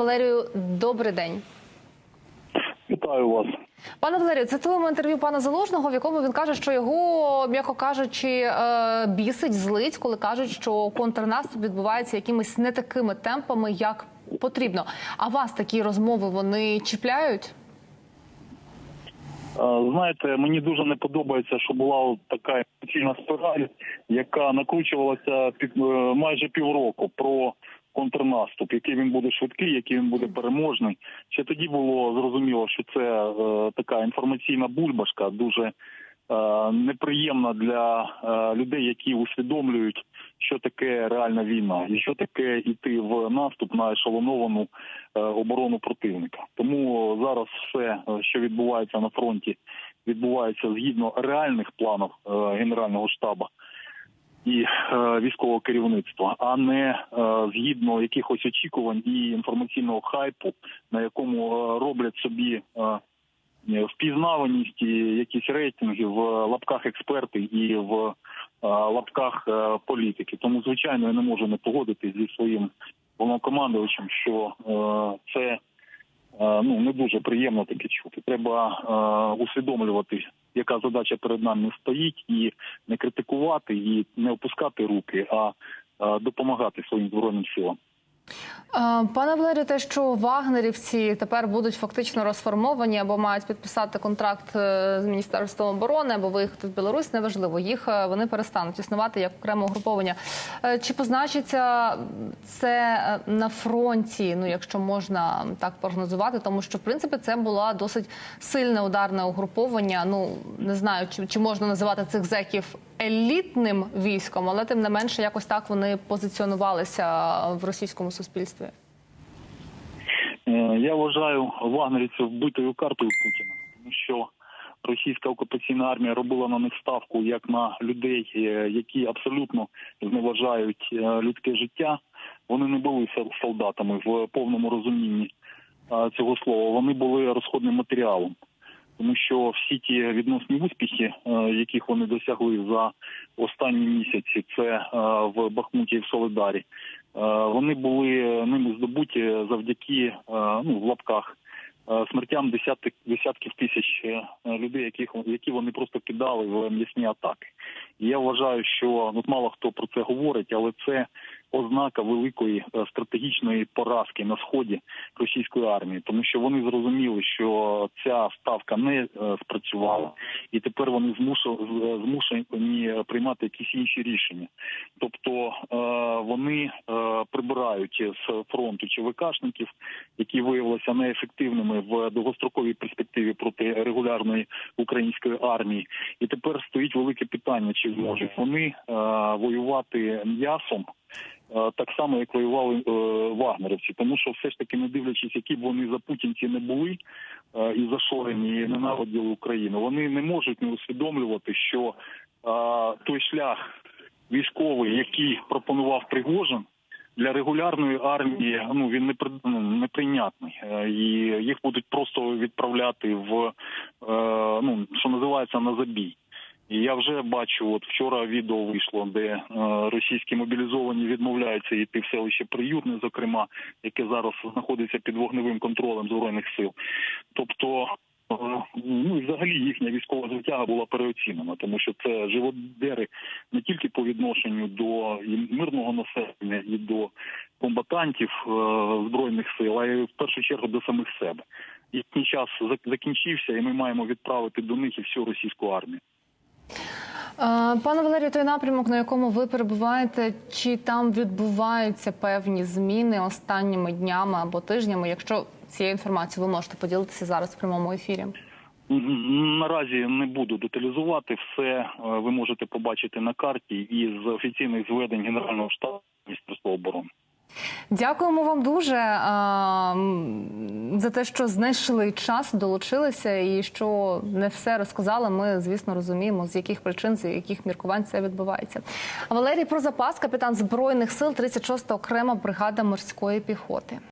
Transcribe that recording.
Валерію, добрий день. Вітаю вас. Пане Валерію, цитуємо інтерв'ю пана Залужного, в якому він каже, що його, м'яко кажучи, е, бісить, злить, коли кажуть, що контрнаступ відбувається якимись не такими темпами, як потрібно. А вас такі розмови вони чіпляють? Е, Знаєте, мені дуже не подобається, що була така емоційна спираль, яка накручувалася під е, майже півроку про контрнаступ, який він буде швидкий, який він буде переможний. Ще тоді було зрозуміло, що це е, така інформаційна бульбашка, дуже е, неприємна для е, людей, які усвідомлюють, що таке реальна війна, і що таке йти в наступ на ешелоновану е, оборону противника. Тому зараз все, е, що відбувається на фронті, відбувається згідно реальних планів е, Генерального штабу і е, військового керівництва, а не е, згідно якихось очікувань і інформаційного хайпу, на якому е, роблять собі. Впізнаваність і якісь рейтинги в лапках експерти і в лапках політики. Тому, звичайно, я не можу не погодитись зі своїм головнокомандувачем, що це ну не дуже приємно таке чути. Треба е, усвідомлювати, яка задача перед нами стоїть, і не критикувати, і не опускати руки, а допомагати своїм збройним силам. Е, Пане Валерію, те, що вагнерівці тепер будуть фактично розформовані або мають підписати контракт е, з міністерством оборони або виїхати в Білорусь, неважливо. Їх е, вони перестануть існувати як окреме угруповання. Чи позначиться це на фронті? Ну, якщо можна так прогнозувати, тому що в принципі це була досить сильне ударне угруповання. Ну не знаю, чи, чи можна називати цих зеків елітним військом, але тим не менше, якось так вони позиціонувалися в російському суспільстві. Е, Я вважаю вагнерівців вбитою картою Путіна, тому що російська окупаційна армія робила на них ставку як на людей, е, які абсолютно зневажають е, людське життя. Вони не були солдатами в повному розумінні цього слова. Вони були розходним матеріалом. Тому що всі ті відносні успіхи, яких вони досягли за останні місяці, це в Бахмуті і в Солидарі, вони були ними здобуті завдяки е, ну в лапках е, смертям десятки десятків тисяч е, людей, яких які вони просто кидали в м'ясні атаки. Я вважаю, що ну мало хто про це говорить, але це ознака великої е, стратегічної поразки на сході російської армії, тому що вони зрозуміли, що ця ставка не е, спрацювала, і тепер вони змушу- змушені приймати якісь інші рішення. Тобто е, вони е, прибирають з фронту ЧВКшників, які виявилися неефективними в довгостроковій перспективі проти регулярної української армії. І тепер стоїть велике питання: чи зможуть вони е, воювати м'ясом? Е, Так само, як воювали е, вагнерівці, тому що все ж таки, не дивлячись, які б вони запутінці не були е, і зашорені, і ненавиділи Україну, вони не можуть не усвідомлювати, що той шлях військовий, який пропонував Пригожин, для регулярної армії ну він не при- ну, неприйнятний. І їх будуть просто відправляти в ну що називається на забій. І я вже бачу, от вчора відео вийшло, де е, російські мобілізовані відмовляються йти в селище Приютне, зокрема, яке зараз знаходиться під вогневим контролем збройних сил. Тобто, е, ну і взагалі їхня військова звитяга була переоцінена, тому що це живодери не тільки по відношенню до мирного населення і до комбатантів е, збройних сил, а й в першу чергу до самих себе. Їхній час зак- закінчився, і ми маємо відправити до них і всю російську армію. Е, Пане Валерію, той напрямок, на якому ви перебуваєте, чи там відбуваються певні зміни останніми днями або тижнями? Якщо цією інформацією ви можете поділитися зараз в прямому ефірі? Наразі не буду деталізувати все. е, Ви можете побачити на карті і з офіційних зведень Генерального штабу Міністерства оборони. Дякуємо вам дуже а, за те, що знайшли час, долучилися, і що не все розказали. Ми, звісно, розуміємо, з яких причин, з яких міркувань це відбувається. Валерій Прозапас, капітан збройних сил 36-та окрема бригада морської піхоти.